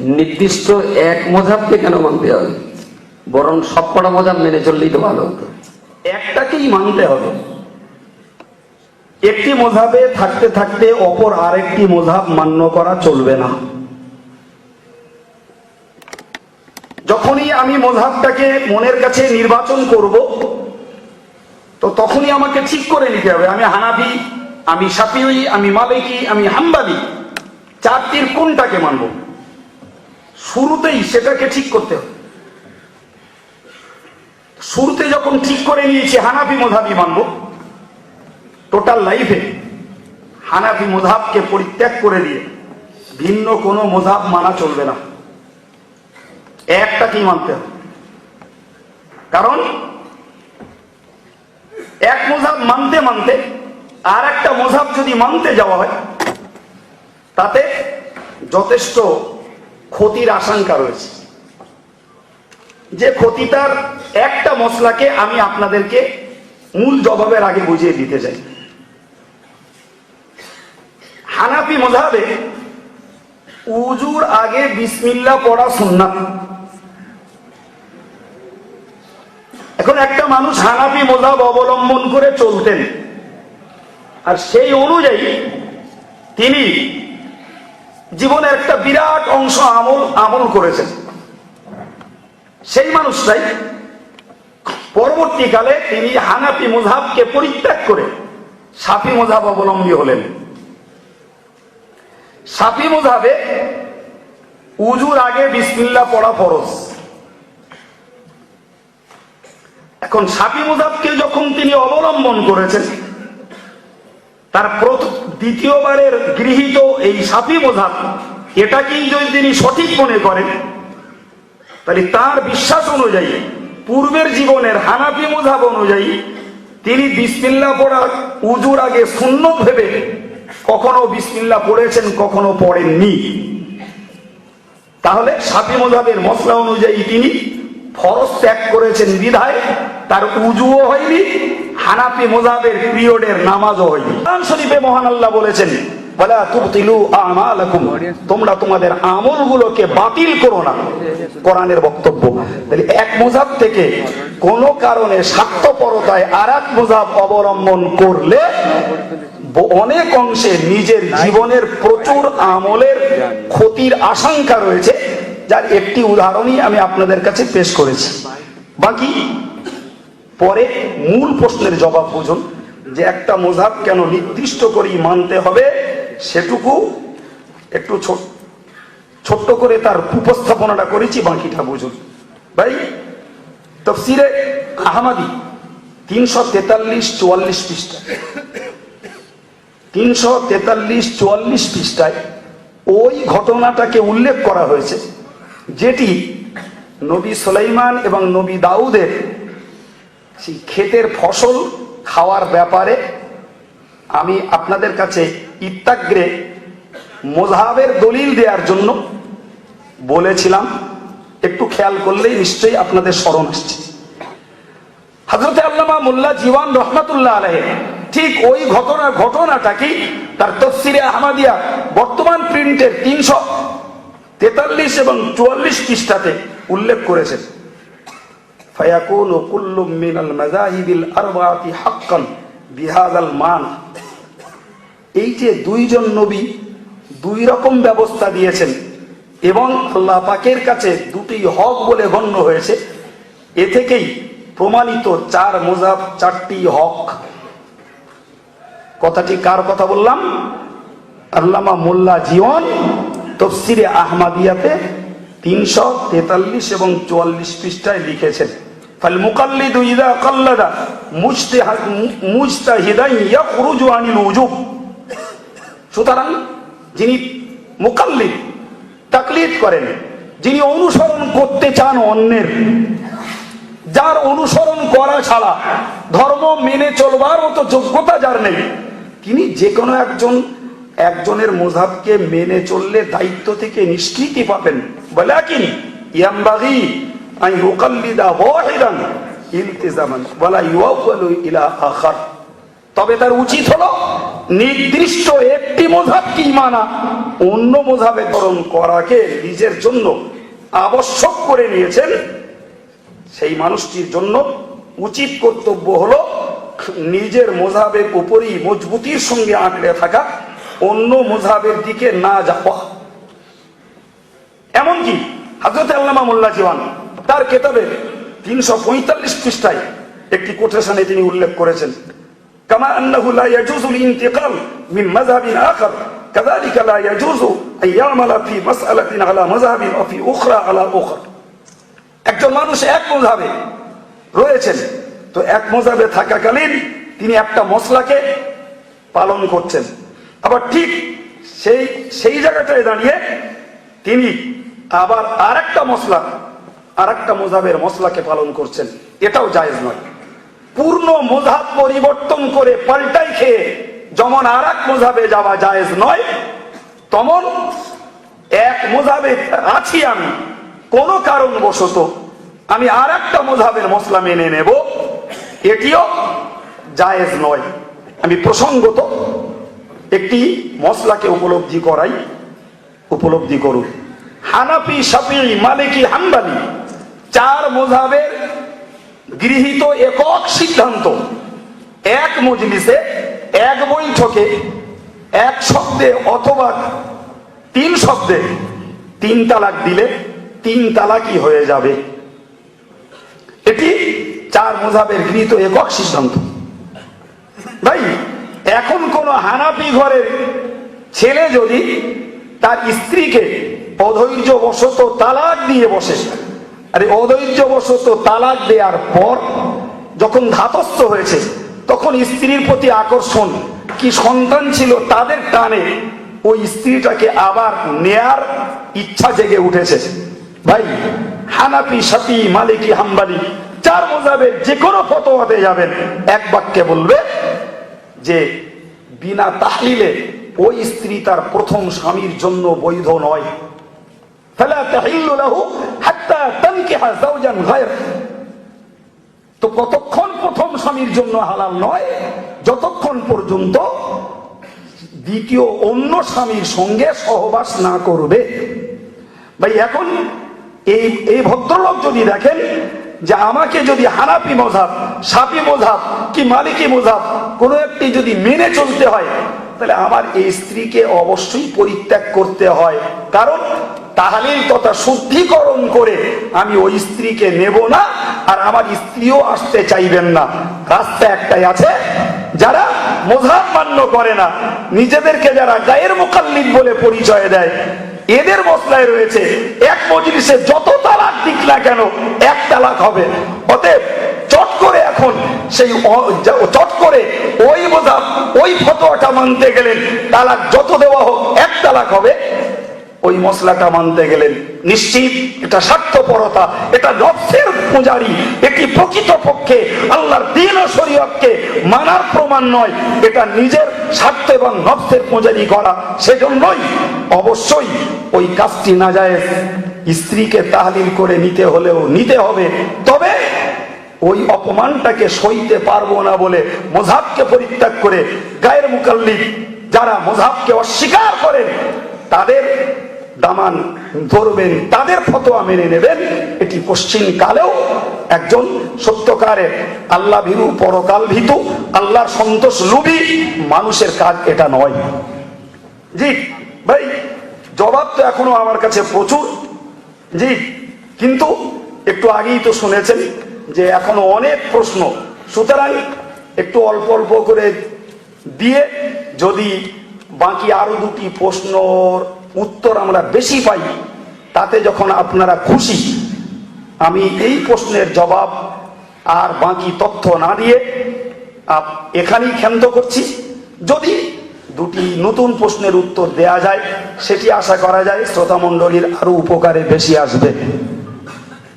নির্দিষ্ট এক মজাবকে কেন মানতে হবে? বরং সবকটা মজাব মেনে চললেই তো ভালো হতো। একটাকেই মানতে হবে। একটি মোধাবে থাকতে থাকতে অপর আরেকটি মোধাব মান্য করা চলবে না। যখনই আমি মোধাবটাকে মনের কাছে নির্বাচন করব, তো তখনই আমাকে ঠিক করে নিতে হবে। আমি হানাবি আমি সাপিউই আমি মালিকি, আমি হাম্বালি, চারটির কোনটাকে মানব? শুরুতেই সেটাকে ঠিক করতে হবে। শুরুতে যখন ঠিক করে নিয়েছি হানাফি মোধাবি মানব টোটাল লাইফে হানাফি মোধাবকে পরিত্যাগ করে দিয়ে ভিন্ন কোনো মোধাব মানা চলবে না। একটাকেই মানতে হবে। কারণ এক মোধাব মানতে মানতে আর একটা মোধাব যদি মানতে যাওয়া হয়, তাতে যথেষ্ট ক্ষতির আশঙ্কা রয়েছে। যে ক্ষতিটার একটা মশলাকে আমি আপনাদেরকে মূল জবাবের আগে বুঝিয়ে দিতে চাই। হানাফি মজাবে উজুর আগে বিসমিল্লা পড়া সুন্নাত। এখন একটা মানুষ হানাফি মজাব অবলম্বন করে চলতেন। আর সেই অনুযায়ী তিনি জীবনের একটা বিরাট অংশ আমল আমল করেছেন। সেই মানুষটাই পরবর্তীকালে তিনি হানাফি মুজাবকে পরিত্যাগ করে সাফি মুজাব অবলম্বী হলেন। সাফি মুজাবে উজুর আগে বিসমিল্লা পড়া ফরজ। এখন সাফি মুজাবকে যখন তিনি অবলম্বন করেছেন তার দ্বিতীয়বারের গৃহীত এই সাফি মোধাব এটাকেই যদি তিনি সঠিক মনে করেন, তাহলে তার বিশ্বাস অনুযায়ী, পূর্বের জীবনের হানাফি মুধাব অনুযায়ী, তিনি বিসমিল্লা পড়ার উজুর আগে শূন্য ভেবে কখনো বিসমিল্লা পড়েছেন, কখনো পড়েননি। তাহলে সাফি মুধাবের মশলা অনুযায়ী তিনি ফরজ ত্যাগ করেছেন বিধায়, তার উজুও হয়নি হানাফি মোজাবের পিরিয়ডের নামাজও হয়নি কোরআন শরীফে মহান আল্লাহ বলেছেন বলা তুবতিলু আমালাকুম। তোমরা তোমাদের আমলগুলোকে বাতিল করো না। কোরআনের বক্তব্য। তাহলে এক মোজাব থেকে কোনো কারণে স্বার্থপরতায় আর এক মোজাব অবলম্বন করলে অনেক অংশে নিজের জীবনের প্রচুর আমলের ক্ষতির আশঙ্কা রয়েছে। যার একটি উদাহরণই আমি আপনাদের কাছে পেশ করেছি। বাকি পরে মূল প্রশ্নের জবাব বুঝুন যে একটা মোজাব কেন নির্দিষ্ট করেই মানতে হবে সেটুকু একটু ছোট, ছোট্ট করে তার উপস্থাপনাটা করেছি, বাকিটা বুঝুন। ভাই, তফসিরে আহমাদি তিনশো তেতাল্লিশ চুয়াল্লিশ পৃষ্ঠা তিনশো তেতাল্লিশ চুয়াল্লিশ পৃষ্ঠায় ওই ঘটনাটাকে উল্লেখ করা হয়েছে, যেটি নবী সুলাইমান এবং নবী দাউদের সেই ক্ষেতের ফসল খাওয়ার ব্যাপারে আমি আপনাদের কাছে ইত্যাগ্রে মোজাহাবের দলিল দেওয়ার জন্য বলেছিলাম। একটু খেয়াল করলেই নিশ্চয়ই আপনাদের স্মরণ আসছে। হজরত আল্লামা মোল্লা জীবান রহমাতুল্লাহ আলহে ঠিক ওই ঘটনা ঘটনাটাকেই তার তফসিরে আহমাদিয়া বর্তমান প্রিন্টের তিনশো তেতাল্লিশ এবং চুয়াল্লিশ পৃষ্ঠাতে উল্লেখ করেছেন। ফায়াকুন কুল্লু মিনাল মাযাহিবিল আরবাতি হাক্কান বিহাদাল মান এই যে দুইজন নবী দুই রকম ব্যবস্থা দিয়েছেন এবং আল্লাহ পাকের কাছে দুটি হক বলে গণ্য হয়েছে, এ থেকেই প্রমাণিত চার মোজাব, চারটি হক। কথাটি কার কথা বললাম? আল্লামা মোল্লা জীবন তফসিরে আহমাদিয়াতে তিনশো তেতাল্লিশ এবং চুয়াল্লিশ পৃষ্ঠায় লিখেছেন। ফাল মুকাল্লিদু ইদা কাল্লাদা মুজতাহিদ মুজতাহিদান ইয়াখরুজু আনিল উজুব সুতরাং যিনি মুকাল্লিদ, তাকলিদ করেন, যিনি অনুসরণ করতে চান অন্যের, যার অনুসরণ করা ছাড়া ধর্ম মেনে চলবার মতো যোগ্যতা যার নেই, তিনি যে কোনো একজন একজনের মোজাবকে মেনে চললে দায়িত্ব থেকে নিষ্কৃতি পাবেন। বলে কিনি ইয়াম্বাগি আই মুকাল্লিদা ওয়াহিদান ইলতিজামান, ওয়ালা ইউআওয়ালু ইলা আখার। তবে তার উচিত হলো নির্দিষ্ট একটি মোধাবকেই মানা অন্য মোধাবে করণ করাকে নিজের জন্য আবশ্যক করে নিয়েছেন। সেই মানুষটির জন্য উচিত কর্তব্য হলো নিজের মোজাবের উপরই মজবুতির সঙ্গে আঁকড়ে থাকা, অন্য মোজাবের দিকে না যাওয়া। এমনকি হাজরত আল্লামা মোল্লা জীবন তার কেতাবের তিনশো পঁয়তাল্লিশ পৃষ্ঠায় একটি কোটেশনে তিনি উল্লেখ করেছেন কামা আন্নাহু লা ইয়াজুজুল ইন্তিকাল মিন মাযহাবিন আখার كذلك لا يجوز أن يعمل في مسألة على مذهب وفي أخرى على أخرى একজন মানুষ এক মজাবে রয়েছেন তো এক মজাবে থাকাকালীন তিনি একটা মশলাকে পালন করছেন আবার ঠিক সেই সেই জায়গাটায় দাঁড়িয়ে তিনি আবার আর একটা মশলা আর একটা মোজাবের মশলাকে পালন করছেন। এটাও জায়েজ নয়। পূর্ণ মোজাব পরিবর্তন করে পাল্টাই খেয়ে যেমন আর এক মোজাবে যাওয়া জায়েজ নয়, তমন এক মোজাবে আছি আমি। কোন কারণ কারণবশত আমি আর একটা মোজাবের মশলা মেনে নেব। এটিও জায়েজ নয়। আমি প্রসঙ্গত একটি মশলাকে উপলব্ধি করাই, উপলব্ধি করুন। হানাফি সাফি মালিকি, হাম্বালি চার মোজাবের গৃহীত একক সিদ্ধান্ত। এক মজলিসে, এক বৈঠকে, এক শব্দে অথবা তিন শব্দে তিন তালাক দিলে তিন তালাকই হয়ে যাবে। এটি চার মোজাবের গৃহীত একক সিদ্ধান্ত। ভাই, এখন কোন হানাফি ঘরের ছেলে যদি তার স্ত্রীকে অধৈর্য বশত তালাক দিয়ে বসে আরে অধৈর্য বশত তালাক দেওয়ার পর যখন ধাতস্থ হয়েছে, তখন স্ত্রীর প্রতি আকর্ষণ, কি সন্তান ছিল তাদের টানে, ওই স্ত্রীটাকে আবার নেয়ার ইচ্ছা জেগে উঠেছে। ভাই, হানাফি সাফি মালিকি, হাম্বালি চার মোজাবে যে কোনো ফতোয়াতে যাবেন, এক বাক্যে বলবে যে, বিনা তাহলিলে ওই স্ত্রী তার প্রথম স্বামীর জন্য বৈধ নয়। ফেলা তাহিল্লু লাহু হাত্তা তানকিহা যাওজান গায়র তো কতক্ষণ প্রথম স্বামীর জন্য হালাল নয়? যতক্ষণ পর্যন্ত দ্বিতীয় অন্য স্বামীর সঙ্গে সহবাস না করবে। ভাই, এখন এই এই ভদ্রলোক যদি দেখেন যে আমাকে যদি হানাপি মজাব সাপি মজাব কি মালিকি মজাব কোনো একটি যদি মেনে চলতে হয়, তাহলে আমার এই স্ত্রীকে অবশ্যই পরিত্যাগ করতে হয়। কারণ তাহলেই তথা শুদ্ধিকরণ করে আমি ওই স্ত্রীকে নেব না, আর আমার স্ত্রীও আসতে চাইবেন না। রাস্তা একটাই আছে, যারা মোজাব মান্য করে না, নিজেদেরকে যারা গায়ের মোকাল্লিক বলে পরিচয় দেয়, এদের মশলায় রয়েছে, এক মজলিসে যত তালাক দিক না কেন, এক তালাক হবে। অতএব চট করে এখন সেই চট করে ওই বোঝা ওই ফতোয়াটা মানতে গেলেন, তালাক যত দেওয়া হোক, এক তালাক হবে। ওই মশলাটা মানতে গেলেন। নিশ্চিত, এটা স্বার্থপরতা, এটা নফসের পূজারি, এটি প্রকৃত পক্ষে আল্লাহর দিন ও শরীয়তকে মানার প্রমাণ নয়, এটা নিজের স্বার্থ এবং নফসের পূজারি করা সেজন্যই অবশ্যই ওই কাজটি না যায় স্ত্রীকে তাহলিল করে নিতে হলেও নিতে হবে। তবে ওই অপমানটাকে সইতে পারব না বলে মোজাবকে পরিত্যাগ করে গায়ের মুকাল্লিক যারা মোজাবকে অস্বীকার করেন, তাদের দামান ধরবেন, তাদের ফতোয়া মেনে নেবেন। এটি পশ্চিম কালেও একজন সত্যকারের আল্লাহ ভীরু, পরকাল ভীতু, আল্লাহর সন্তোষ লুবি মানুষের কাজ এটা নয়। জি, ভাই, জবাব তো এখনও আমার কাছে প্রচুর। জি, কিন্তু একটু আগেই তো শুনেছেন যে এখনও অনেক প্রশ্ন। সুতরাং একটু অল্প অল্প করে দিয়ে যদি বাকি আরও দুটি প্রশ্নর উত্তর আমরা বেশি পাই, তাতে যখন আপনারা খুশি, আমি এই প্রশ্নের জবাব আর বাকি তথ্য না দিয়ে এখানেই ক্ষান্ত করছি। যদি দুটি নতুন প্রশ্নের উত্তর দেয়া যায়, সেটি আশা করা যায় শ্রোতা মণ্ডলীর আরও উপকারে বেশি আসবে।